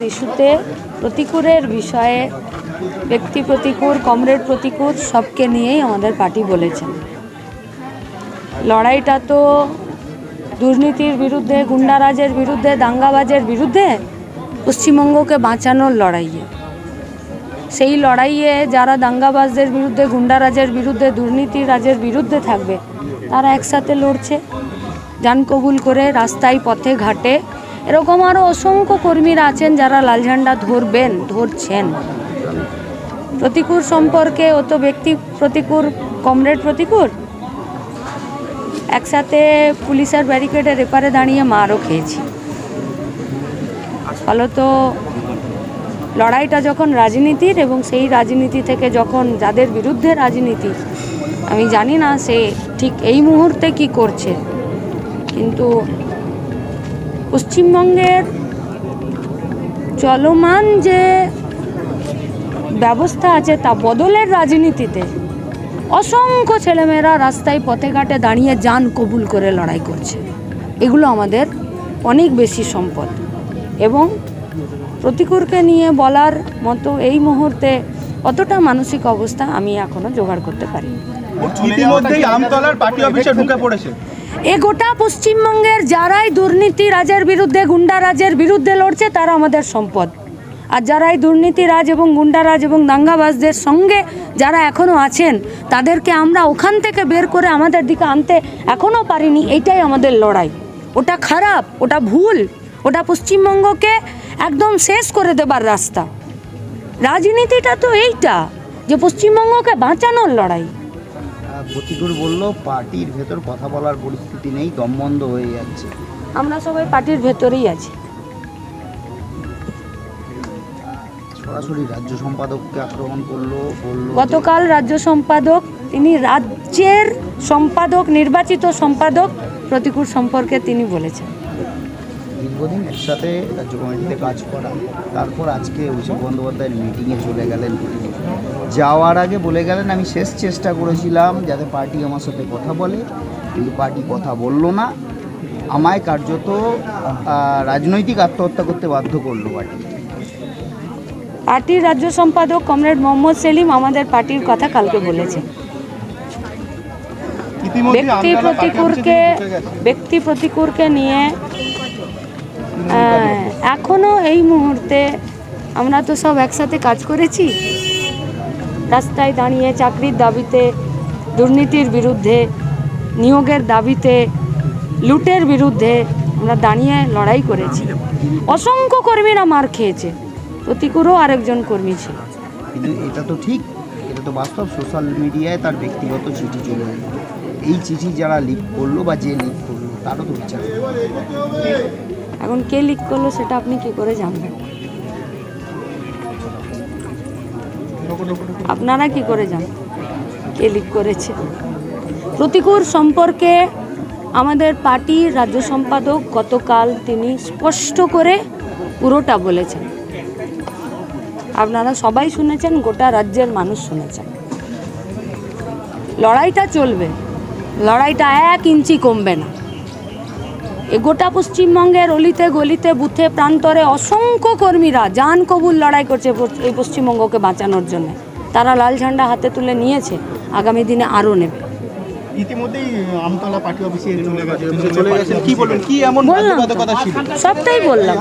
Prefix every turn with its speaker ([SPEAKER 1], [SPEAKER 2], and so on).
[SPEAKER 1] ইস্যুতে প্রতিকূলের বিষয়ে ব্যক্তি প্রতিকূল কমরেড প্রতিকূল সবকে নিয়েই আমাদের পার্টি বলেছেন। লড়াইটা তো দুর্নীতির বিরুদ্ধে, গুন্ডারাজের বিরুদ্ধে, দাঙ্গাবাজের বিরুদ্ধে পশ্চিমবঙ্গকে বাঁচানোর লড়াইয়ে সেই লড়াইয়ে যারা দাঙ্গাবাজদের বিরুদ্ধে, গুন্ডারাজের বিরুদ্ধে দুর্নীতি রাজের বিরুদ্ধে থাকবে, তারা একসাথে লড়ছে, যান কবুল করে রাস্তায় পথে ঘাটে এরকম আরও অসংখ্য কর্মীরা আছেন যারা লাল ঝান্ডা ধরবেন, ধরছেন। প্রতিকূর সম্পর্কে ও তো ব্যক্তি প্রতিকূর, কমরেড প্রতিকূর? একসাথে পুলিশের ব্যারিকেডের এপারে দাঁড়িয়ে মারও খেয়েছি। ফলত লড়াইটা যখন রাজনীতির এবং সেই রাজনীতি থেকে যখন যাদের বিরুদ্ধে রাজনীতি, আমি জানি না সে ঠিক এই মুহূর্তে কি করছে। কিন্তু পশ্চিমবঙ্গের চলমান যে ব্যবস্থা আছে তা বদলের রাজনীতিতে অসংখ্য ছেলেমেয়েরা রাস্তায় পথে ঘাটে দাঁড়িয়ে যান কবুল করে লড়াই করছে। এগুলো আমাদের অনেক বেশি সম্পদ এবং প্রতিকূরকে নিয়ে বলার মতো এই মুহূর্তে অতটা মানসিক অবস্থা আমি এখনও জোগাড় করতে পারি
[SPEAKER 2] আমতলার পার্টি অফিসে ঢুকে পড়েছে।
[SPEAKER 1] এ গোটা পশ্চিমবঙ্গের যারাই দুর্নীতি রাজের বিরুদ্ধে, গুন্ডা রাজের বিরুদ্ধে লড়ছে, তারা আমাদের সম্পদ। আর যারাই দুর্নীতি রাজ এবং গুন্ডারাজ এবং দাঙ্গাবাজদের সঙ্গে যারা এখনও আছেন, তাদেরকে আমরা ওখান থেকে বের করে আমাদের দিকে আনতে এখনও পারিনি এটাই আমাদের লড়াই। ওটা খারাপ, ওটা ভুল, ওটা পশ্চিমবঙ্গকে একদম শেষ করে দেবার রাস্তা। রাজনীতিটা তো এইটা, যে পশ্চিমবঙ্গকে বাঁচানোর লড়াই।
[SPEAKER 3] প্রতিকুর বলল পার্টির ভেতর কথা বলার পরিস্থিতি নেই দমবন্ধ হয়ে যাচ্ছে।
[SPEAKER 1] আমরা সবাই পার্টির ভেতরেই আছি।
[SPEAKER 3] সরাসরি রাজ্য সম্পাদককে আক্রমণ করল বলল
[SPEAKER 1] গতকাল রাজ্য সম্পাদক তিনি রাজ্যের সম্পাদক নির্বাচিত সম্পাদক প্রতিকূল সম্পর্কে তিনি বলেছেন।
[SPEAKER 3] দীর্ঘদিন একসাথে রাজ্য কমিটিতে কাজ করা। তারপর আজকে অভিষেক বন্দ্যোপাধ্যায়ের মিটিংয়ে চলে গেলেন। যাওয়ার আগে বলে গেলেন আমি শেষ চেষ্টা করেছিলাম যাতে পার্টি আমার সাথে কথা বলে কিন্তু পার্টি কথা বলল না। আমায় কার্যত রাজনৈতিক আত্মহত্যা করতে বাধ্য করল পার্টি।
[SPEAKER 1] পার্টির রাজ্য সম্পাদক কমরেড মোহাম্মদ সেলিম আমাদের পার্টির কথা কালকে বলেছেন।
[SPEAKER 2] ইতিমধ্যে
[SPEAKER 1] ব্যক্তি
[SPEAKER 2] অফিসে
[SPEAKER 1] প্রতিকূলকে ব্যক্তি প্রতিকূলকে নিয়ে আহ, এখনও এই মুহূর্তে আমরা তো সব একসাথে কাজ করেছি। রাস্তায় দাঁড়িয়ে চাকরির দাবিতে দুর্নীতির বিরুদ্ধে নিয়োগের দাবিতে লুটের বিরুদ্ধে আমরা দাঁড়িয়ে লড়াই করেছি। অসংখ্য কর্মীরা মার খেয়েছে। প্রতিকূলও আরেকজন কর্মী ছিল।
[SPEAKER 3] কিন্তু এটা তো ঠিক। এটা তো বাস্তব। সোশ্যাল মিডিয়ায় তার ব্যক্তিগত চিঠি চলে এই চিঠি যারা লিক করল বা যে লিক করল তারও তো বিচার।
[SPEAKER 1] এখন কে লিক করল সেটা আপনি কি করে জানবেন? আপনারা কি করে জানেন কে লিক করেছে? প্রতিকূল সম্পর্কে আমাদের পার্টির রাজ্য সম্পাদক গতকাল তিনি স্পষ্ট করে পুরোটা বলেছেন। আপনারা সবাই শুনেছেন, গোটা রাজ্যের মানুষ শুনেছেন। লড়াইটা চলবে। লড়াইটা এক ইঞ্চি কমবে না। গোটা পশ্চিমবঙ্গের অলিতে গলিতে বুথে প্রান্তরে অসংখ্য কর্মীরা জান কবুল লড়াই করছে এই পশ্চিমবঙ্গকে বাঁচানোর জন্য। তারা লাল ঝান্ডা হাতে তুলে নিয়েছে আগামী দিনে আরও নেবে।
[SPEAKER 2] ইতিমধ্যেই আমতলা পার্টি অফিসে চলে গেছে। কি বলবেন? কি এমন
[SPEAKER 1] বললাম সবটাই বললাম।